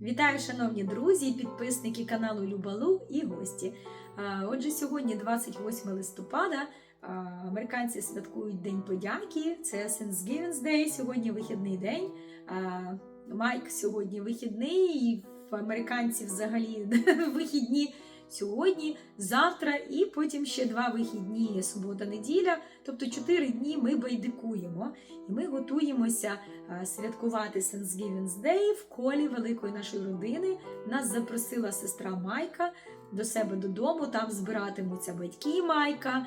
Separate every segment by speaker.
Speaker 1: Вітаю, шановні друзі, підписники каналу Любалу і гості. Отже, сьогодні 28 листопада. Американці святкують День подяки. Це Thanksgiving Day, Сьогодні вихідний день. Майк сьогодні вихідний, і в американців взагалі вихідні сьогодні, завтра, і потім ще два вихідні субота-неділя. Тобто чотири дні ми байдикуємо і ми готуємося святкувати Thanksgiving Day в колі великої нашої родини. Нас запросила сестра Майка до себе додому. Там збиратимуться батьки Майка,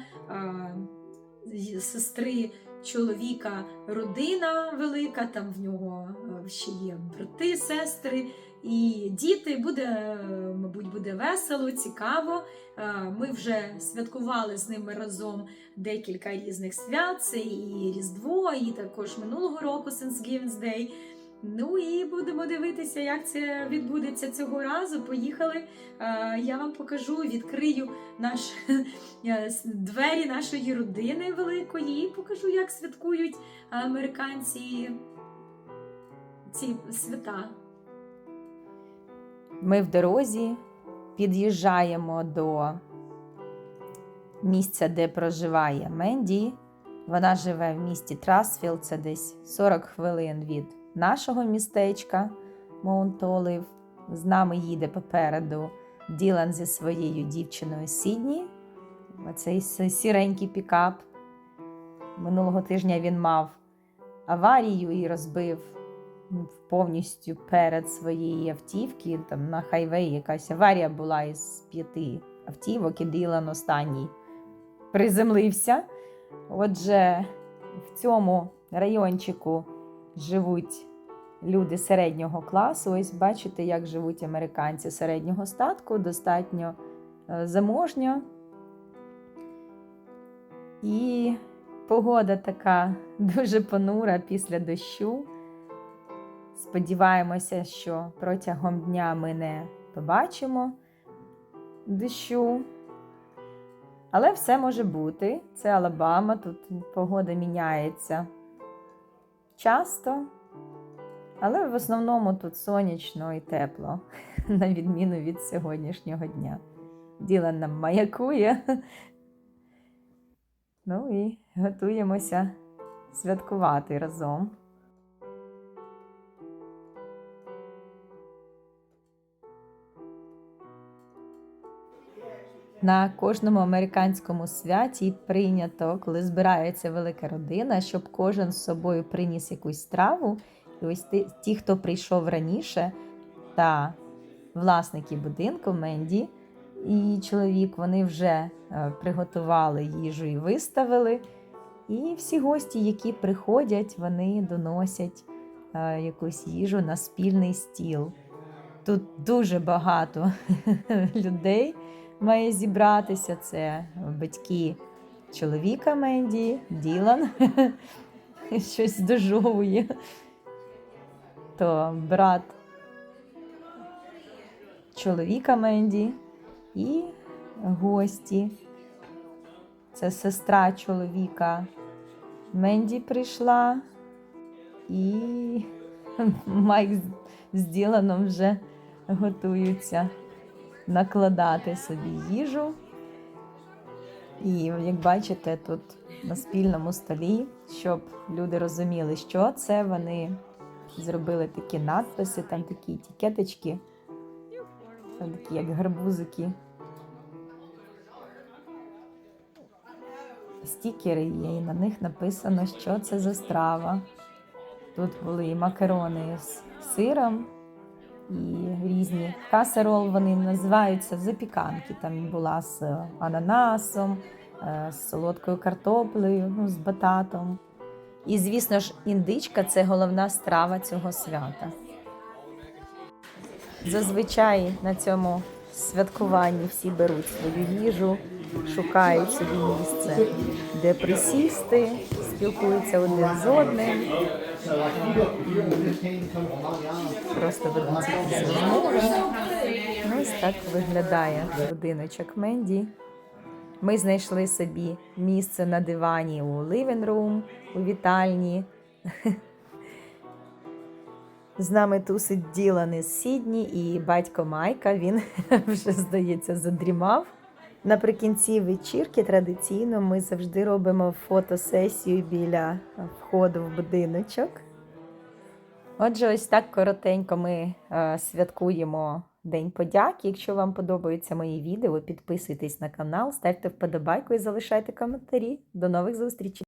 Speaker 1: сестри чоловіка, родина велика. Там в нього ще є брати, сестри. І діти буде, е, мабуть, буде весело, цікаво. Е, Ми вже святкували з ними разом декілька різних свят. Це і Різдво, і також минулого року Thanksgiving Day. Ну і будемо дивитися, як це відбудеться цього разу. Поїхали. Е, Я вам покажу, відкрию наш е, двері нашої родини великої і покажу, як святкують американці ці свята.
Speaker 2: Ми в дорозі під'їжджаємо до місця, де проживає Менді. Вона живе в місті Трасфілд, це десь 40 хвилин від нашого містечка Маунт Олив. З нами їде попереду Ділан зі своєю дівчиною Сідні. Оцей сіренький пікап. Минулого тижня він мав аварію і розбив повністю перед своєї автівки. Там на хайвеї якась аварія була із п'яти автівок, і Ділан останній приземлився. Отже, в цьому райончику живуть люди середнього класу. Ось бачите, як живуть американці середнього статку, достатньо е, заможньо. І погода така дуже понура після дощу. Сподіваємося, що протягом дня ми не побачимо дощу. Але все може бути. Це Алабама, тут погода міняється часто. Але в основному тут сонячно і тепло, на відміну від сьогоднішнього дня. Діла нам маякує. Ну і готуємося святкувати разом. На кожному американському святі прийнято, коли збирається велика родина, щоб кожен з собою приніс якусь страву. І ось ті, хто прийшов раніше, та власники будинку Менді і чоловік, вони вже е, приготували їжу і виставили. І всі гості, які приходять, вони доносять е, якусь їжу на спільний стіл. Тут дуже багато людей має зібратися. Це батьки чоловіка Менді, Ділан щось дожовує. То брат чоловіка Менді і гості. Це сестра чоловіка. Менді прийшла, і Майк з- Діланом вже готуються накладати собі їжу. І як бачите, тут на спільному столі, щоб люди розуміли, що це, вони зробили такі надписи, там такі етикеточки, там такі як гарбузики. Стікери є, і на них написано, що це за страва. Тут були і макарони з сиром, і різні касерол вони називаються запіканки. Там була з ананасом, е, з солодкою картоплею, ну, з бататом. І, звісно ж, індичка це головна страва цього свята. Зазвичай на цьому святкуванні всі беруть свою їжу, шукають собі місце, де присісти, спілкуються один з одним. Просто. Ну, Ось так виглядає будиночок Менді. Ми знайшли собі місце на дивані у living room, у вітальні. З нами тусить Ділан із Сідні і батько Майка. Він вже, здається, задрімав. Наприкінці вечірки традиційно ми завжди робимо фотосесію біля входу в будиночок. Отже, ось так коротенько ми е, святкуємо День подяки. Якщо вам подобаються мої відео, підписуйтесь на канал, ставте вподобайку і залишайте коментарі. До нових зустрічей!